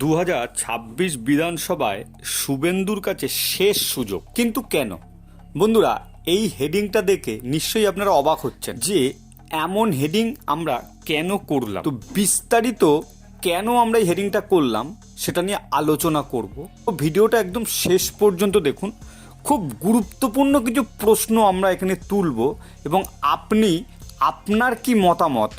দু বিধানসভায় শুভেন্দুর কাছে শেষ সুযোগ। কিন্তু কেন? বন্ধুরা, এই হেডিংটা দেখে নিশ্চয়ই আপনারা অবাক হচ্ছেন যে এমন হেডিং আমরা কেন করলাম? তো বিস্তারিত কেন আমরা এই হেডিংটা করলাম সেটা নিয়ে আলোচনা করব। তো ভিডিওটা একদম শেষ পর্যন্ত দেখুন। খুব গুরুত্বপূর্ণ কিছু প্রশ্ন আমরা এখানে তুলব এবং আপনি আপনার কি মতামত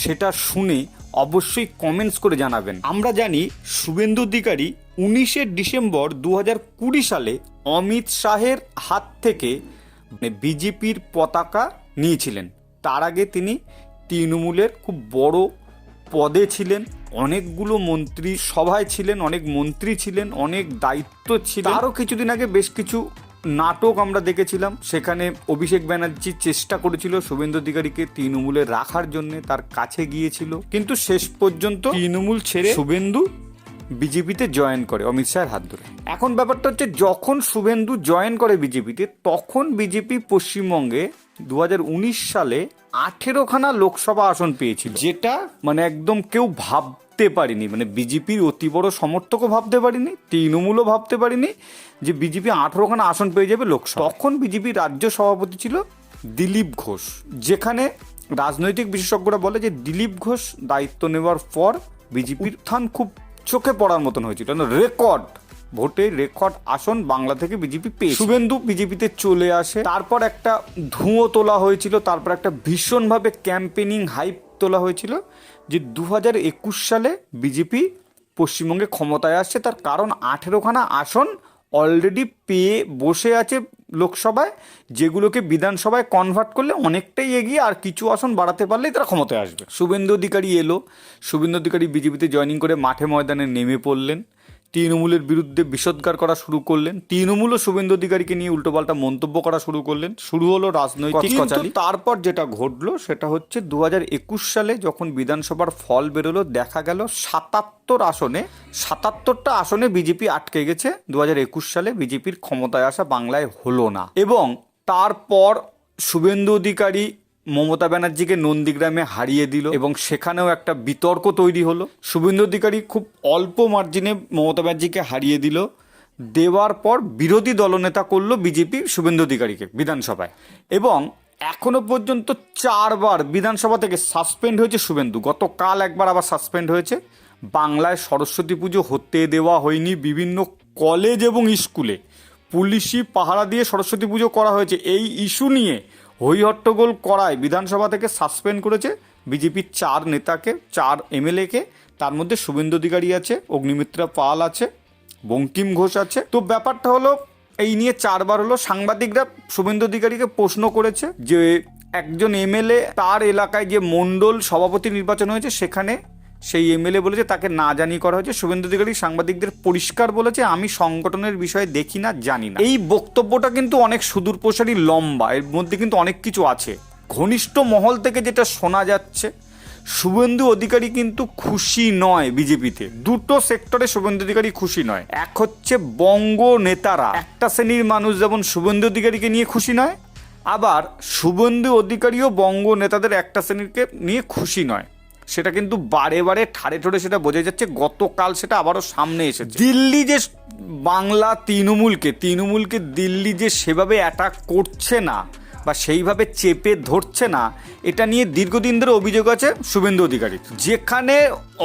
সেটা শুনে অবশ্যই কমেন্টস করে জানাবেন। আমরা জানি শুভেন্দু অধিকারী উনিশে ডিসেম্বর দু হাজার কুড়ি সালে অমিত শাহের হাত থেকে বিজেপির পতাকা নিয়েছিলেন। তার আগে তিনি তৃণমূলের খুব বড় পদে ছিলেন, অনেকগুলো মন্ত্রী সভায় ছিলেন, অনেক মন্ত্রী ছিলেন, অনেক দায়িত্ব ছিল আরও কিছুদিন আগে বেশ কিছু নাটক আমরা দেখেছিলাম। সেখানে অভিষেক ব্যানার্জি চেষ্টা করেছিল শুভেন্দু অধিকারীকে তৃণমূলে রাখার জন্য তার কাছে গিয়েছিল। কিন্তু শেষ পর্যন্ত তৃণমূল ছেড়ে শুভেন্দু বিজেপিতে জয়েন করে অমিত শাহের হাত ধরে। এখন ব্যাপারটা হচ্ছে যখন শুভেন্দু জয়েন করে বিজেপিতে তখন বিজেপি পশ্চিমবঙ্গে দু হাজার উনিশ সালে আঠেরোখানা লোকসভা আসন পেয়েছিল। যেটা মানে একদম কেউ ভাবতে পারিনি মানে বিজেপির অতি বড় সমর্থকও ভাবতে পারিনি, তৃণমূলও ভাবতে পারিনি যে বিজেপি আঠেরোখানা আসন পেয়ে যাবে লোকসভা তখন বিজেপির রাজ্য সভাপতি ছিল দিলীপ ঘোষ, যেখানে রাজনৈতিক বিশেষজ্ঞরা বলে যে দিলীপ ঘোষ দায়িত্ব নেওয়ার পর বিজেপির উত্থান খুব চোখে পড়ার মতন হয়েছিল। রেকর্ড, ভোটে রেকর্ড আসন বাংলা থেকে বিজেপি পেয়ে শুভেন্দু বিজেপিতে চলে আসে। তারপর একটা ধুঁয়ো তোলা হয়েছিল, তারপর একটা ভীষণভাবে ক্যাম্পেনিং হাইপ তোলা হয়েছিল। যে দু হাজার একুশ সালে বিজেপি পশ্চিমবঙ্গে ক্ষমতায় আসছে, তার কারণ আঠেরোখানা আসন অলরেডি পেয়ে বসে আছে লোকসভায়, যেগুলোকে বিধানসভায় কনভার্ট করলে অনেকটাই এগিয়ে আর কিছু আসন বাড়াতে পারলেই তারা ক্ষমতায় আসবে। শুভেন্দু অধিকারী এলো, শুভেন্দু অধিকারী বিজেপিতে জয়নিং করে মাঠে ময়দানে নেমে পড়লেন। তৃণমূলের বিরুদ্ধে বিষোদ্গার করা শুরু করলেন। তৃণমূল ও শুভেন্দু অধিকারীকে নিয়ে উল্টোপাল্টা মন্তব্য করা শুরু করলেন। শুরু হলো রাজনৈতিক তারপর যেটা ঘটলো সেটা হচ্ছে দু একুশ সালে যখন বিধানসভার ফল বেরোলো দেখা গেল সাতাত্তর আসনে সাতাত্তরটা আসনে বিজেপি আটকে গেছে। দু একুশ সালে বিজেপির ক্ষমতায় আসা বাংলায় হলো না। এবং তারপর শুভেন্দু অধিকারী মমতা ব্যানার্জিকে নন্দীগ্রামে হারিয়ে দিল এবং সেখানেও একটা বিতর্ক তৈরি হলো। শুভেন্দু অধিকারী খুব অল্প মার্জিনে মমতা ব্যানার্জিকে হারিয়ে দিল। দেওয়ার পর বিরোধী দলনেতা করল বিজেপি শুভেন্দু অধিকারীকে বিধানসভায়। এবং এখনও পর্যন্ত চারবার বিধানসভা থেকে সাসপেন্ড হয়েছে শুভেন্দু। গতকাল একবার আবার সাসপেন্ড হয়েছে। বাংলায় সরস্বতী পুজো হতে দেওয়া হয়নি। বিভিন্ন কলেজ এবং স্কুলে পুলিশি পাহারা দিয়ে সরস্বতী পুজো করা হয়েছে। এই ইস্যু নিয়ে হই হট্টগোল করায় বিধানসভা থেকে সাসপেন্ড করেছে বিজেপির চার নেতাকে, চার এমএলএকে। তার মধ্যে শুভেন্দু অধিকারী আছে, অগ্নিমিত্রা পাল আছে, বঙ্কিম ঘোষ আছে। তো ব্যাপারটা হলো, এই নিয়ে চারবার হলো সাংবাদিকরা শুভেন্দু অধিকারীকে প্রশ্ন করেছে যে একজন এমএলএ তার এলাকায় যে মণ্ডল সভাপতি নির্বাচন হয়েছে সেখানে সেই এমএলএ বলেছে, তাকে না জানিয়ে করা হয়েছে। শুভেন্দু অধিকারী সাংবাদিকদের পরিষ্কার বলেছে, আমি সংগঠনের বিষয়ে দেখি না, জানি না। এই বক্তব্যটা কিন্তু অনেক সুদূর প্রসারী লম্বা, এর মধ্যে কিন্তু অনেক কিছু আছে। ঘনিষ্ঠ মহল থেকে যেটা শোনা যাচ্ছে, শুভেন্দু অধিকারী কিন্তু খুশি নয় বিজেপিতে। দুটো সেক্টরে শুভেন্দু অধিকারী খুশি নয়। এক হচ্ছে বঙ্গ নেতারা, একটা শ্রেণির মানুষ যেমন শুভেন্দু অধিকারীকে নিয়ে খুশি নয়, আবার শুভেন্দু অধিকারীও বঙ্গ নেতাদের একটা শ্রেণীকে নিয়ে খুশি নয়। সেটা কিন্তু বারে বারে, ঠাড়ে ঠোড়ে সেটা বোঝা যাচ্ছে। গতকাল সেটা আবারও সামনে এসেছে। দিল্লি যে বাংলা তৃণমূলকে তৃণমূলকে দিল্লি যে সেভাবে অ্যাটাক করছে না বা সেইভাবে চেপে ধরছে না, এটা নিয়ে দীর্ঘদিন ধরে অভিযোগ আছে শুভেন্দু অধিকারী যেখানে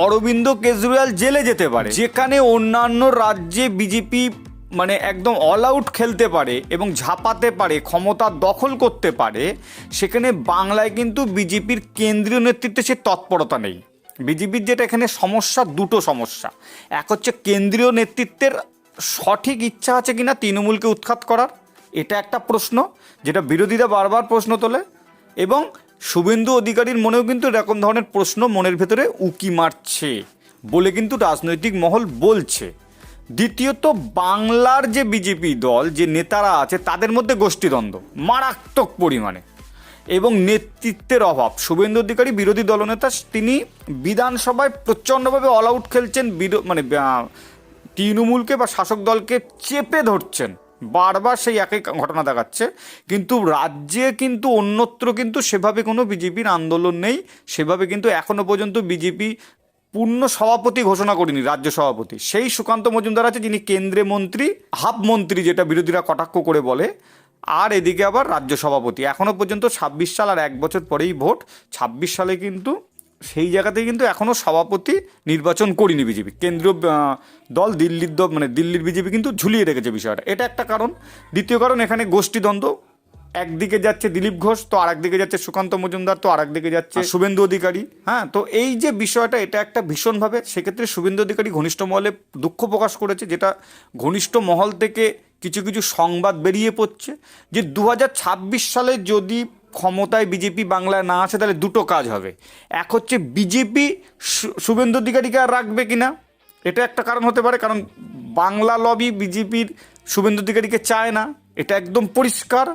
অরবিন্দ কেজরিওয়াল জেলে যেতে পারে, যেখানে অন্যান্য রাজ্যে বিজেপি মানে একদম অল আউট খেলতে পারে এবং ঝাপাতে পারে, ক্ষমতা দখল করতে পারে, সেখানে বাংলায় কিন্তু বিজেপির কেন্দ্রীয় নেতৃত্বে সে তৎপরতা নেই। বিজেপির যেটা এখানে সমস্যা, দুটো সমস্যা। এক হচ্ছে কেন্দ্রীয় নেতৃত্বের সঠিক ইচ্ছা আছে কিনা তৃণমূলকে উৎখাত করার, এটা একটা প্রশ্ন, যেটা বিরোধীরা বারবার প্রশ্ন তোলে। এবং শুভেন্দু অধিকারীর মনেও কিন্তু এরকম ধরনের প্রশ্ন মনের ভেতরে উকি মারছে বলে কিন্তু রাজনৈতিক মহল বলছে। দ্বিতীয়ত, বাংলার যে বিজেপি দল, যে নেতারা আছে, তাদের মধ্যে গোষ্ঠীদ্বন্দ্ব, মারাত্মক পরিমাণে। এবং নেতৃত্বের অভাব। শুভেন্দু অধিকারী, বিরোধী দলনেতা, তিনি বিধানসভায় প্রচণ্ডভাবে অল আউট খেলছেন মানে তৃণমূলকে বা শাসক দলকে চেপে ধরছেন। বারবার সেই একই ঘটনা দেখাচ্ছে। কিন্তু রাজ্যে কিন্তু অন্যত্র কিন্তু সেভাবে কোনো বিজেপির আন্দোলন নেই। সেভাবে কিন্তু এখনও পর্যন্ত বিজেপি পূর্ণ সভাপতি ঘোষণা করিনি, রাজ্য সভাপতি। সেই সুকান্ত মজুমদার আছে যিনি কেন্দ্রে মন্ত্রী, হাফ মন্ত্রী যেটা বিরোধীরা কটাক্ষ করে বলে, আর এদিকে আবার রাজ্য সভাপতি। এখনও পর্যন্ত ছাব্বিশ সাল আর এক বছর পরেই ভোট। ছাব্বিশ সালে কিন্তু, সেই জায়গাতেই কিন্তু এখনও সভাপতি নির্বাচন করিনি বিজেপি। কেন্দ্রীয় দল দিল্লির দল মানে দিল্লির বিজেপি কিন্তু ঝুলিয়ে রেখেছে বিষয়টা। এটা একটা কারণ। দ্বিতীয় কারণ, এখানে গোষ্ঠীদ্বন্দ্ব একদিকে যাচ্ছে দিলীপ ঘোষ তো আরেকদিকে যাচ্ছে সুকান্ত মজুমদার তো আরেকদিকে যাচ্ছে শুভেন্দু অধিকারী। হ্যাঁ তো এই যে বিষয়টা এটা একটা ভীষণভাবে সেক্ষেত্রে শুভেন্দু অধিকারী ঘনিষ্ঠ মহলে দুঃখ প্রকাশ করেছে যেটা ঘনিষ্ঠ মহল থেকে কিছু কিছু সংবাদ বেরিয়ে পড়ছে যে দু হাজার ছাব্বিশ সালে যদি ক্ষমতায় বিজেপি বাংলায় না আসে তাহলে দুটো কাজ হবে। এক হচ্ছে বিজেপি শুভেন্দু অধিকারীকে আর রাখবে কিনা এটা একটা কারণ হতে পারে কারণ বাংলা লবি বিজেপির শুভেন্দু অধিকারীকে চায় না এটা একদম পরিষ্কার।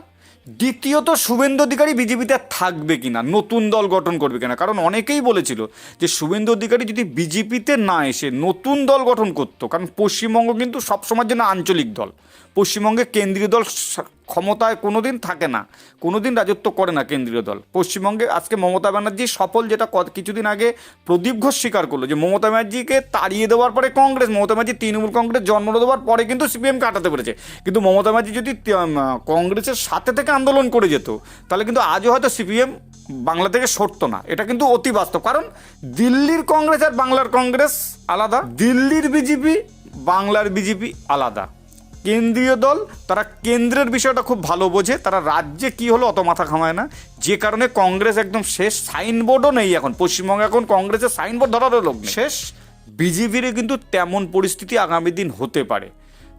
দ্বিতীয়ত শুভেন্দু অধিকারী বিজেপিতে থাকবে কিনা, নতুন দল গঠন করবে কিনা? কারণ অনেকেই বলেছিল যে শুভেন্দু অধিকারী যদি বিজেপিতে না এসে নতুন দল গঠন করতো, কারণ পশ্চিমবঙ্গ কিন্তু সবসময়ের জন্য আঞ্চলিক দল পশ্চিমবঙ্গে কেন্দ্রীয় দল ক্ষমতায় কোনো দিন থাকে না কোনো দিন রাজত্ব করে না কেন্দ্রীয় দল। পশ্চিমবঙ্গে আজকে মমতা ব্যানার্জি সফল যেটা কিছুদিন আগে প্রদীপ ঘোষ স্বীকার করল যে মমতা ব্যানার্জিকে তাড়িয়ে দেওয়ার পরে কংগ্রেস, মমতা ব্যানার্জি তৃণমূল কংগ্রেস জন্ম দেওয়ার পরে কিন্তু সিপিএম কাটাতে পেরেছে। কিন্তু মমতা ব্যানার্জি যদি কংগ্রেসের সাথে থেকে আন্দোলন করে যেত, তাহলে কিন্তু আজও হয়তো সিপিএম বাংলা থেকে সরতো না। এটা কিন্তু অতি বাস্তব। কারণ দিল্লির কংগ্রেস আর বাংলার কংগ্রেস আলাদা, দিল্লির বিজেপি বাংলার বিজেপি আলাদা। কেন্দ্রীয় দল তারা কেন্দ্রের বিষয়টা খুব ভালো বোঝে তারা রাজ্যে কি হলো অত মাথা খামায় না। যে কারণে কংগ্রেস একদম শেষ সাইনবোর্ডও নেই এখন পশ্চিমবঙ্গে এখন কংগ্রেসের সাইনবোর্ড ধরারও লোক শেষ? বিজেপিরও কিন্তু তেমন পরিস্থিতি আগামী দিন হতে পারে।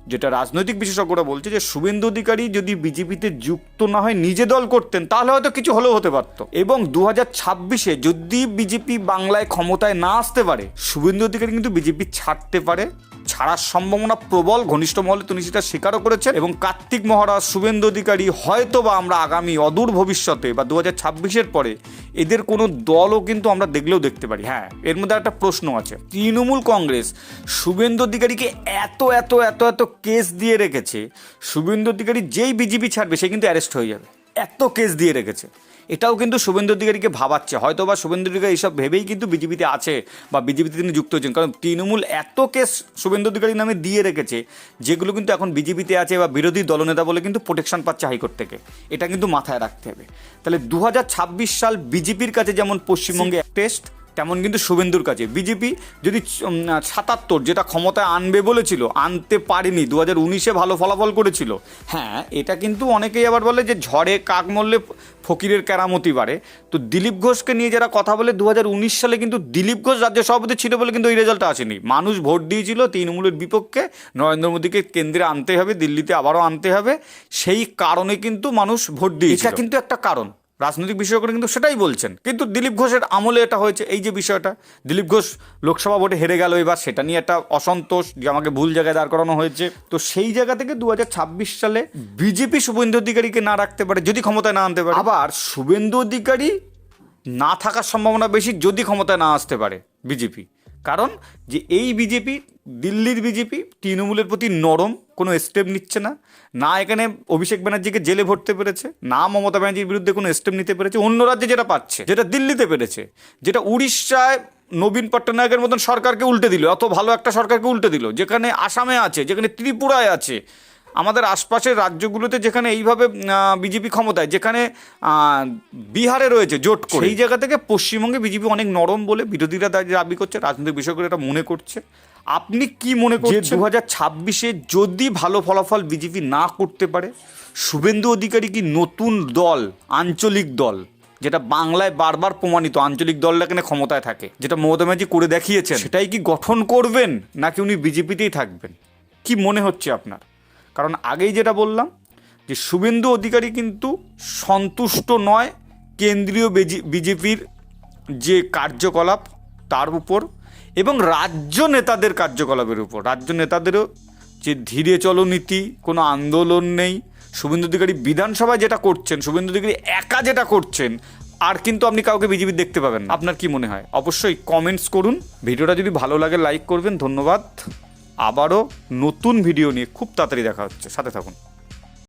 যেটা রাজনৈতিক বিশেষজ্ঞরা বলছে যে শুভেন্দু অধিকারী যদি বিজেপিতে যুক্ত না হয়, নিজে দল করতেন, তাহলে হয়তো কিছু হলেও হতে পারতো। এবং দু হাজার ছাব্বিশে যদি বিজেপি বাংলায় ক্ষমতায় না আসতে পারে, শুভেন্দু অধিকারী কিন্তু বিজেপি ছাড়তে পারে। ছাড়ার সম্ভাবনা প্রবল, ঘনিষ্ঠ মহলে তিনি সেটা স্বীকারও করেছেন। এবং কার্তিক মহারাজ, শুভেন্দু অধিকারী হয়তো বা আমরা আগামী অদূর ভবিষ্যতে বা দু হাজার ছাব্বিশের পরে এদের কোনো দলও কিন্তু আমরা দেখলেও দেখতে পারি। হ্যাঁ এর মধ্যে একটা প্রশ্ন আছে। তৃণমূল কংগ্রেস, শুভেন্দু অধিকারীকে এত এত এত এত কেস দিয়ে রেখেছে শুভেন্দু অধিকারী যেই বিজেপি ছাড়বে সে কিন্তু অ্যারেস্ট হয়ে যাবে। এত কেস দিয়ে রেখেছে। এটাও কিন্তু শুভেন্দু অধিকারীকে ভাবাচ্ছে। হয়তো বা শুভেন্দু অধিকারী এইসব ভেবেই কিন্তু বিজেপিতে আছে বা বিজেপিতে তিনি যুক্ত হয়েছেন। কারণ তৃণমূল এত কেস শুভেন্দু অধিকারী নামে দিয়ে রেখেছে যেগুলো কিন্তু এখন বিজেপিতে আছে বা বিরোধী দলনেতা বলে কিন্তু প্রোটেকশন পাচ্ছে হাইকোর্ট থেকে। এটা কিন্তু মাথায় রাখতে হবে। তাহলে দু হাজার ছাব্বিশ সাল বিজেপির কাছে যেমন পশ্চিমবঙ্গে টেস্ট তেমন কিন্তু শুভেন্দুর কাছে। বিজেপি যদি সাতাত্তর যেটা ক্ষমতায় আনবে বলেছিল, আনতে পারেনি দু হাজার উনিশে ভালো ফলাফল করেছিল। হ্যাঁ এটা কিন্তু অনেকেই আবার বলে যে ঝড়ে কাক মরলে ফকিরের কেরামতি বাড়ে। তো দিলীপ ঘোষকে নিয়ে যারা কথা বলে দু হাজার উনিশ সালে কিন্তু দিলীপ ঘোষ রাজ্য সভাপতি ছিল বলে কিন্তু এই রেজাল্টটা আসেনি। মানুষ ভোট দিয়েছিল তৃণমূলের বিপক্ষে, নরেন্দ্র মোদীকে কেন্দ্রে আনতে হবে, দিল্লিতে আবারও আনতে হবে। সেই কারণে কিন্তু মানুষ ভোট দিয়েছে এটা কিন্তু একটা কারণ। রাজনৈতিক বিশেষজ্ঞরা কিন্তু সেটাই বলছেন। কিন্তু দিলীপ ঘোষের আমলে এটা হয়েছে, এই যে বিষয়টা, দিলীপ ঘোষ লোকসভা ভোটে হেরে গেল এবার, সেটা নিয়ে একটা অসন্তোষ, যে আমাকে ভুল জায়গায় দাঁড় করানো হয়েছে। তো সেই জায়গা থেকে দু হাজার ছাব্বিশ সালে বিজেপি শুভেন্দু অধিকারীকে না রাখতে পারে, যদি ক্ষমতায় না আনতে পারে। আবার শুভেন্দু অধিকারী না থাকার সম্ভাবনা বেশি, যদি ক্ষমতায় না আসতে পারে বিজেপি। কারণ যে এই বিজেপি, দিল্লির বিজেপি, তৃণমূলের প্রতি নরম, কোনো স্টেপ নিচ্ছে না। না এখানে অভিষেক ব্যানার্জিকে জেলে ভরতে পেরেছে, না মমতা ব্যানার্জির বিরুদ্ধে কোনো স্টেপ নিতে পেরেছে, অন্য রাজ্যে যেটা পাচ্ছে, যেটা দিল্লিতে পেরেছে, যেটা উড়িষ্যায় নবীন পট্টনায়কের মতন সরকারকে উল্টে দিল, অত ভালো একটা সরকারকে উল্টে দিল, যেখানে আসামে আছে, যেখানে ত্রিপুরায় আছে আমাদের আশপাশের রাজ্যগুলোতে যেখানে এইভাবে বিজেপি ক্ষমতায় যেখানে বিহারে রয়েছে জোট করে সেই জায়গা থেকে পশ্চিমবঙ্গে বিজেপি অনেক নরম বলে বিরোধীরা দাবি দাবি করছে রাজনৈতিক বিষয়গুলো এটা মনে করছে। আপনি কি মনে করছেন? দু হাজার ছাব্বিশে যদি ভালো ফলাফল বিজেপি না করতে পারে শুভেন্দু অধিকারী কি নতুন দল আঞ্চলিক দল যেটা বাংলায় বারবার প্রমাণিত আঞ্চলিক দলটা এখানে ক্ষমতায় থাকে যেটা মমতা ব্যানার্জি করে দেখিয়েছেন সেটাই কি গঠন করবেন? নাকি উনি বিজেপিতেই থাকবেন? কি মনে হচ্ছে আপনার? কারণ আগেই যেটা বললাম যে শুভেন্দু অধিকারী কিন্তু সন্তুষ্ট নয় কেন্দ্রীয় বিজেপির যে কার্যকলাপ তার উপর এবং রাজ্য নেতাদের কার্যকলাপের উপর। রাজ্য নেতাদেরও যে ধীরে চলো নীতি, কোনো আন্দোলন নেই। শুভেন্দু অধিকারী বিধানসভায় যেটা করছেন, শুভেন্দু অধিকারী একা যেটা করছেন, আর কিন্তু আপনি কাউকে বিজেপি দেখতে পাবেন না। আপনার কি মনে হয়? অবশ্যই কমেন্টস করুন। ভিডিওটা যদি ভালো লাগে লাইক করবেন। ধন্যবাদ। আবারও নতুন ভিডিও নিয়ে খুব তাড়াতাড়ি দেখা হচ্ছে। সাথে থাকুন।